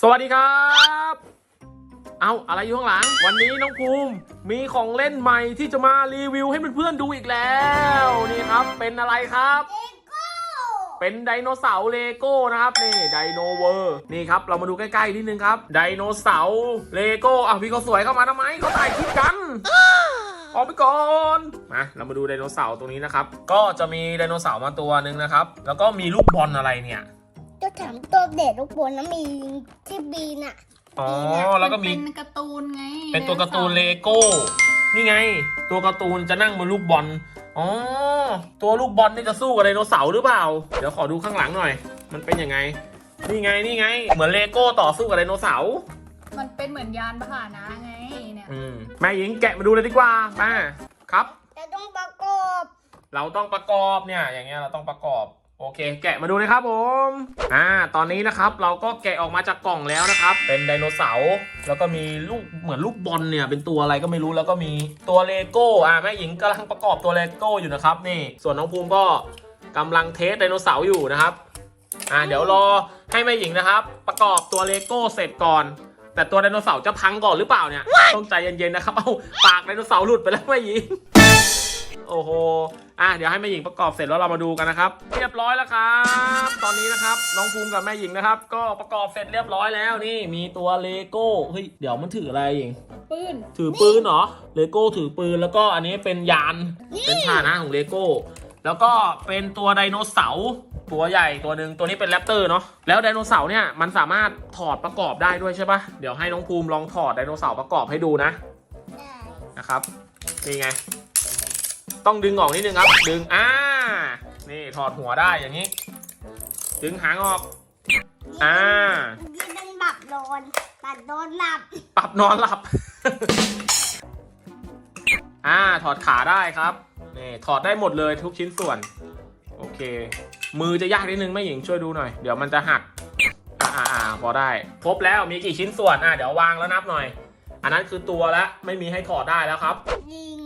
สวัสดีครับ เอาอะไรอยู่ข้างหลัง วันนี้น้องภูมิมีของเล่นใหม่ที่จะมารีวิวให้เพื่อนๆดูอีกแล้ว นี่ครับ เป็นอะไรครับ เป็นไดโนเสาร์เลโก้นะครับนี่ไดโนเวอร์นี่ครับ เรามาดูใกล้ๆนิดนึงครับไดโนเสาร์เลโก้อ้าวพี่เขาสวยเข้ามาทำไมเขาถ่ายคลิปกันออกไปก่อน มาเรามาดูไดโนเสาร์ตรงนี้นะครับ ก็จะมีไดโนเสาร์มาตัวหนึ่งนะครับ แล้วก็มีลูกบอลอะไรเนี่ย จะถามตัวเด็ดลูกบอลนะมีที่บีน่ะอ๋อแล้วก็มีเป็นการ์ตูนไง เป็นตัวการ์ตูนเลโก้ นี่ไง ตัวการ์ตูนจะนั่งบนลูกบอลอ๋อตัวลูกบอลนี่จะสู้กับไดโนเสาร์หรือเปล่า เดี๋ยวขอดูข้างหลังหน่อย มันเป็นยังไง นี่ไงนี่ไง เหมือนเลโก้ต่อสู้กับไดโนเสาร์มันเป็นเหมือนยานพาหนะไงเนี่ยอืมแม่หญิงแกะมาดูเลยดีกว่ามาครับจะต้องประกอบ เราต้องประกอบเนี่ย อย่างเงี้ยเราต้องประกอบ โอเค แกะมาดูเลยครับผมอ่าตอนนี้นะครับเราก็แกะออกมาจากกล่องแล้วนะครับ เป็นไดโนเสาร์แล้วก็มีลูกเหมือนลูกบอลเนี่ย เป็นตัวอะไรก็ไม่รู้แล้วก็มีตัวเลโก้อ่าแม่หญิงกำลังประกอบตัวเลโก้อยู่นะครับนี่ ส่วนน้องภูมิก็กำลังเทสไดโนเสาร์อยู่นะครับอ่าเดี๋ยวรอให้แม่หญิงนะครับ ประกอบตัวเลโก้เสร็จก่อน แต่ตัวไดโนเสาร์จะพังก่อนหรือเปล่าเนี่ยต้องใจเย็นๆนะครับเอาปากไดโนเสาร์หลุดไปแล้วแม่หญิง โอ้โหอะเดี๋ยวให้แม่หญิงประกอบเสร็จแล้วเรามาดูกันนะครับ เรียบร้อยแล้วครับ ตอนนี้นะครับน้องภูมิกับแม่หญิงนะครับ ก็ประกอบเสร็จเรียบร้อยแล้วนี่มีตัวเลโก้เฮ้ยเดี๋ยวมันถืออะไรหญิงปืนถือปืนเหรอเลโก้ถือปืนแล้วก็อันนี้เป็นยานเป็นฐานะของเลโก้แล้วก็เป็นตัวไดโนเสาร์ตัวใหญ่ตัวหนึ่งตัวนี้เป็นแรปเตอร์เนาะแล้วไดโนเสาร์เนี่ยมันสามารถถอดประกอบได้ด้วยใช่ปะเดี๋ยวให้น้องภูมิลองถอดไดโนเสาร์ประกอบให้ดูนะได้นะครับนี่ไง ต้องดึงออกนิดนึงครับ ดึง อ่า นี่ถอดหัวได้อย่างนี้ ดึงหางออก อ่ายืนดังบับโดนตัดโดนหลับปรับนอนหลับ อ่า ถอดขาได้ครับ นี่ถอดได้หมดเลยทุกชิ้นส่วน โอเค มือจะยากนิดนึงแม่หญิงช่วยดูหน่อย เดี๋ยวมันจะหัก อ่าอ่าอ่าพอได้ ครบแล้วมีกี่ชิ้นส่วน อ่าเดี๋ยววางแล้วนับหน่อย อันนั้นคือตัวละ ไม่มีให้ถอดได้แล้วครับ ยิงโ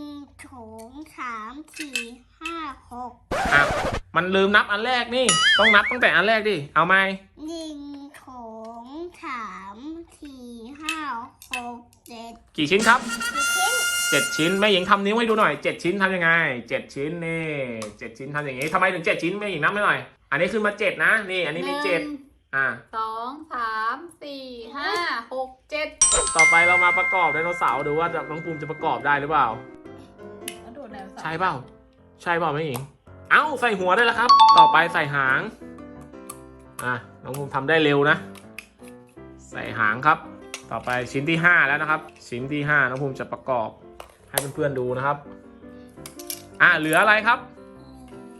ถง สามสี่ห้าหกอะมันลืมนับอันแรกนี่ ต้องนับตั้งแต่อันแรกดิ เอาไหมยิงโถงสามสี่ห้าหกเจ็ดกี่ชิ้นครับกี่ชิ้นเจ็ดชิ้นแม่หญิงทำนิ้วให้ดูหน่อยเจ็ดชิ้นทำยังไงเจ็ดชิ้นนี่เจ็ดชิ้นทำอย่างงี้ทำไมถึงเจ็ดชิ้นแม่หญิงนับให้หน่อย อันนี้ขึ้นมาเจ็ดนะ นี่อันนี้มีเจ็ดหงอ่าสองสามสี่ห้าหกเจ็ดต่อไปเรามาประกอบไดโนเสาร์ดูว่าจะน้องภูมิจะประกอบได้หรือเปล่า ใช่เปล่า ใช่เปล่าแม่หญิง เอ้าใส่หัวได้แล้วครับ ต่อไปใส่หาง อะ น้องภูมิทำได้เร็วนะ ใส่หางครับ ต่อไปชิ้นที่ 5 แล้วนะครับ ชิ้นที่ 5 น้องภูมิจะประกอบ ให้เพื่อนๆดูนะครับ อะ เหลืออะไรครับ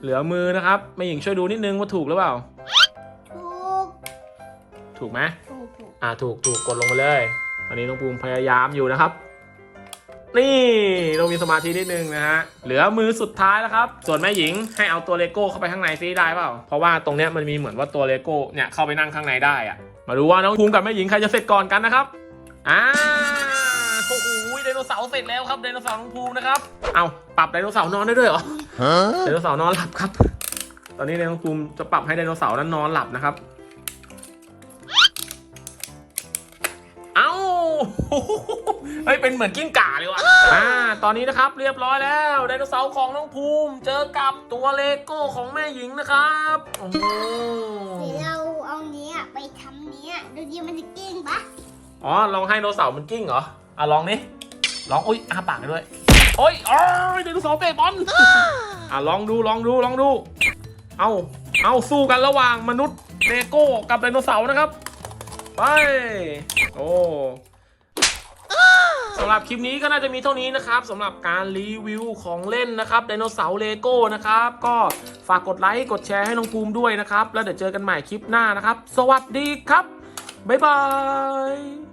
เหลือมือนะครับแม่หญิงช่วยดูนิดนึงว่าถูกหรือเปล่า ถูก ถูกไหมถูกถูกอะ ถูกถูกกดลงไปเลย ตอนนี้น้องภูมิพยายามอยู่นะครับ นี่ต้องมีสมาธินิดนึงนะฮะ เหลือมือสุดท้ายแล้วครับ ส่วนแม่หญิงให้เอาตัวเลโก้เข้าไปข้างในซิได้เปล่า เพราะว่าตรงเนี้ยมันมีเหมือนว่าตัวเลโก้เนี่ยเข้าไปนั่งข้างในได้อะมาดูว่าน้องภูมิกับแม่หญิงใครจะเสร็จก่อนกันนะครับ อ่า โอ้โหไดโนเสาร์เสร็จแล้วครับไดโนเสาร์น้องภูมินะครับ เอาปรับไดโนเสาร์นอนได้ด้วยเหรอไดโนเสาร์นอนหลับครับ ตอนนี้ไดโนภูมิจะปรับให้ไดโนเสาร์นั้นนอนหลับนะครับ เอ้า เฮ้ยเป็นเหมือนกิ้งก่าเลยว่ะอ่าตอนนี้นะครับเรียบร้อยแล้วไดโนเสาร์ของน้องภูมิ เจอกับตัวเลโก้ของแม่หญิงนะครับโอ้โหเดี๋ยวเราเอาเนี้ยไปทำเนี้ยดูดิมันจะกิ้งปะอ๋อลองให้ไดโนเสาร์มันกิ้งเหรออะลองนี่ลองอุ้ยอ้าปากไปด้วยโอ้ยอ๋อไดโนเสาร์เตะบอลอะลองดูลองดูลองดู เอาเอาสู้กันระหว่างมนุษย์เลโก้กับไดโนเสาร์นะครับไปโอ้ สำหรับคลิปนี้ก็น่าจะมีเท่านี้นะครับสำหรับการรีวิวของเล่นนะครับไดโนเสาร์เลโก้นะครับ ก็ฝากกดไลค์กดแชร์ให้น้องภูมิด้วยนะครับ แล้วเดี๋ยวเจอกันใหม่คลิปหน้านะครับ สวัสดีครับ บ๊ายบาย